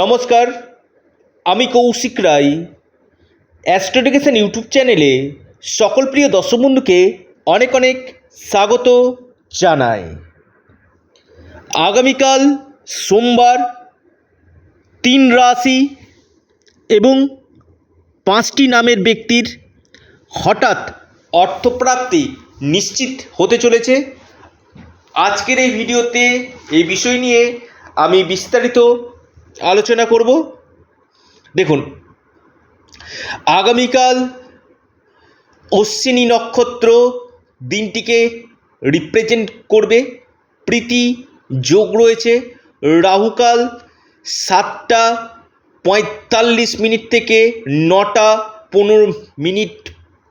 নমস্কার, আমি কৌশিক রায়। অ্যাস্ট্রোডিকেশন ইউটিউব চ্যানেলে সকল প্রিয় দর্শক বন্ধুকে অনেক অনেক স্বাগত জানাই। আগামীকাল সোমবার তিন রাশি এবং পাঁচটি নামের ব্যক্তির হঠাৎ অর্থপ্রাপ্তি নিশ্চিত হতে চলেছে। আজকের এই ভিডিওতে এই বিষয় নিয়ে আমি বিস্তারিত আলোচনা করব। দেখুন, আগামীকাল অশ্বিনী নক্ষত্র দিনটিকে রিপ্রেজেন্ট করবে। প্রীতি যোগ রয়েছে। রাহুকাল সাতটা পঁয়তাল্লিশ মিনিট থেকে নটা পনেরো মিনিট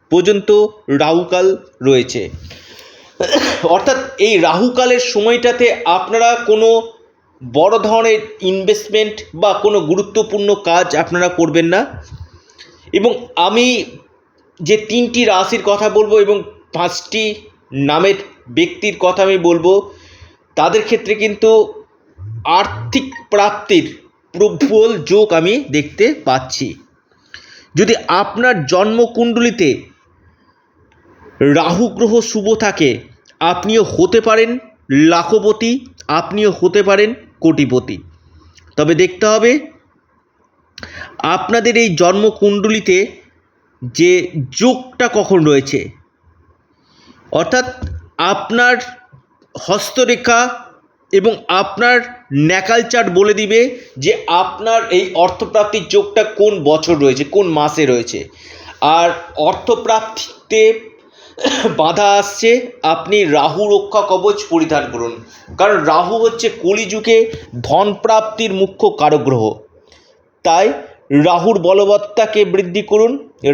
পর্যন্ত রাহুকাল রয়েছে। অর্থাৎ এই রাহুকালের সময়টাতে আপনারা কোনো বড় ধরনের ইনভেস্টমেন্ট বা কোনো গুরুত্বপূর্ণ কাজ আপনারা করবেন না। এবং আমি যে তিনটি রাশির কথা বলব এবং পাঁচটি নামের ব্যক্তির কথা আমি বলব, তাদের ক্ষেত্রে কিন্তু আর্থিক প্রাপ্তির প্রবল যোগ আমি দেখতে পাচ্ছি। যদি আপনার জন্মকুণ্ডলিতে রাহু গ্রহ শুভ থাকে, আপনিও হতে পারেন, লাখপতি আপনিও হতে পারেন। কোটিপতি। তবে দেখতে হবে, আপনাদের এই জন্মকুণ্ডলিতে যে যোগটা কখন রয়েছে। অর্থাৎ আপনার হস্তরেখা এবং আপনার ন্যাকাল চার্ট বলে দিবে যে আপনার এই অর্থপ্রাপ্তির যোগটা কোন বছর রয়েছে, কোন মাসে রয়েছে। আর অর্থপ্রাপ্তিতে বাধা আসছে, আপনি রাহু রক্ষা কবচ পরিধান করুন। কারণ রাহু হচ্ছে কলিযুগে ধন প্রাপ্তির মুখ্য কারক গ্রহ তাই রাহুর বলবত্তাকে বৃদ্ধি করুন,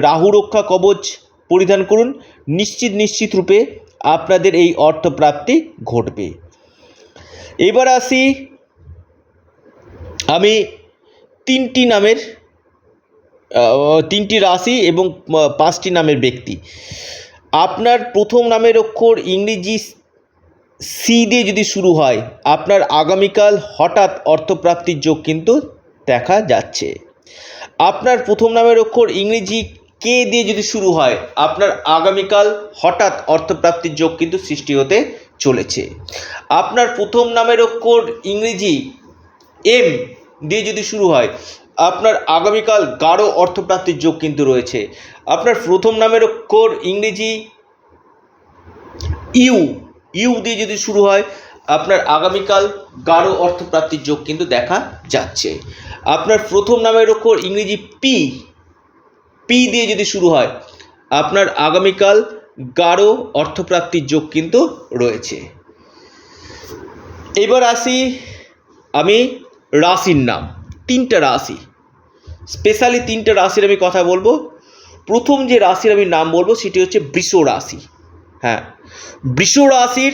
রাহু রক্ষা কবচ পরিধান করুন। নিশ্চিত নিশ্চিত রূপে আপনাদের এই অর্থপ্রাপ্তি ঘটবে। এবার আসি আমি তিনটি নামের তিনটি রাশি এবং পাঁচটি নামের ব্যক্তি। আপনার প্রথম নামের অক্ষর ইংরেজি সি দিয়ে যদি শুরু হয়, আপনার আগামীকাল হঠাৎ অর্থপ্রাপ্তির যোগ কিন্তু দেখা যাচ্ছে। আপনার প্রথম নামের অক্ষর ইংরেজি কে দিয়ে যদি শুরু হয়, আপনার আগামীকাল হঠাৎ অর্থপ্রাপ্তির যোগ কিন্তু সৃষ্টি হতে চলেছে। আপনার প্রথম নামের অক্ষর ইংরেজি এম দিয়ে যদি শুরু হয় আপনার আগামীকাল গাঢ় অর্থপ্রাপ্তির যোগ কিন্তু রয়েছে। আপনার প্রথম নামের অক্ষর ইংরেজি ইউ ইউ দিয়ে যদি শুরু হয়, আপনার আগামীকাল গাঢ় অর্থপ্রাপ্তির যোগ কিন্তু দেখা যাচ্ছে। আপনার প্রথম নামের অক্ষর ইংরেজি পি পি দিয়ে যদি শুরু হয়, আপনার আগামীকাল গাঢ় অর্থপ্রাপ্তির যোগ কিন্তু রয়েছে। এবার আসি আমি রাশির নাম, তিনটা রাশি। স্পেশালি তিনটা রাশির আমি কথা বলব। প্রথম যে রাশির আমি নাম বলব, সেটি হচ্ছে বৃষ রাশি। হ্যাঁ বৃষ রাশির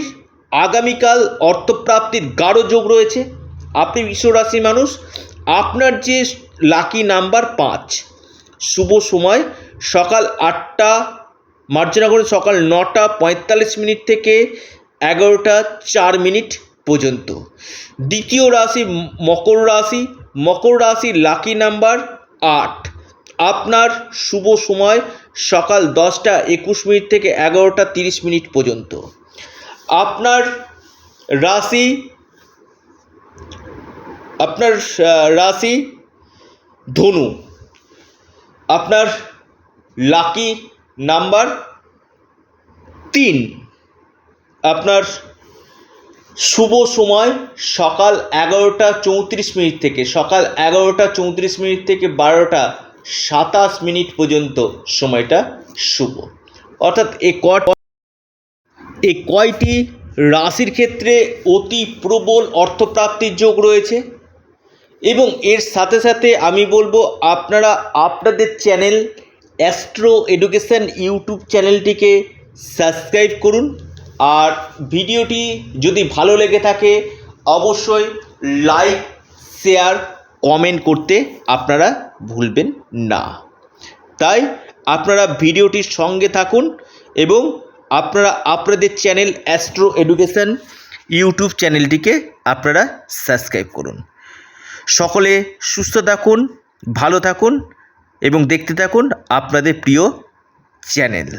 আগামীকাল অর্থপ্রাপ্তির গাঢ় যোগ রয়েছে। আপনি বৃষ রাশির মানুষ, আপনার যে লাকি নাম্বার পাঁচ, শুভ সময় সকাল আটটা মার্জনা করে সকাল নটা পঁয়তাল্লিশ মিনিট থেকে এগারোটা চার মিনিট পর্যন্ত। দ্বিতীয় রাশি মকর রাশি, মকর রাশির লাকি নাম্বার আট। আপনার শুভ সময় সকাল দশটা একুশ মিনিট থেকে এগারোটা তিরিশ মিনিট পর্যন্ত। আপনার রাশি আপনার রাশি ধনু। আপনার লাকি নাম্বার তিন। আপনার শুভ সময় সকাল এগারোটা চৌত্রিশ মিনিট থেকে, সকাল এগারোটা চৌত্রিশ মিনিট থেকে বারোটা সাতাশ মিনিট পর্যন্ত সময়টা শুভ। অর্থাৎ এ এই কয়টি রাশির ক্ষেত্রে অতি প্রবল অর্থপ্রাপ্তির যোগ রয়েছে? এবং এর সাথে সাথে আমি বলব, আপনারা আপনাদের চ্যানেল অ্যাস্ট্রো এডুকেশন ইউটিউব চ্যানেলটিকে সাবস্ক্রাইব করুন। আর ভিডিওটি যদি ভালো লেগে থাকে, অবশ্যই লাইক, শেয়ার, কমেন্ট করতে আপনারা ভুলবেন না। তাই আপনারা ভিডিওটির সঙ্গে থাকুন এবং আপনারা আপনাদের চ্যানেল অ্যাস্ট্রো এডুকেশন ইউটিউব চ্যানেলটিকে আপনারা সাবস্ক্রাইব করুন। সকলে সুস্থ থাকুন, ভালো থাকুন এবং দেখতে থাকুন আপনাদের প্রিয় চ্যানেল।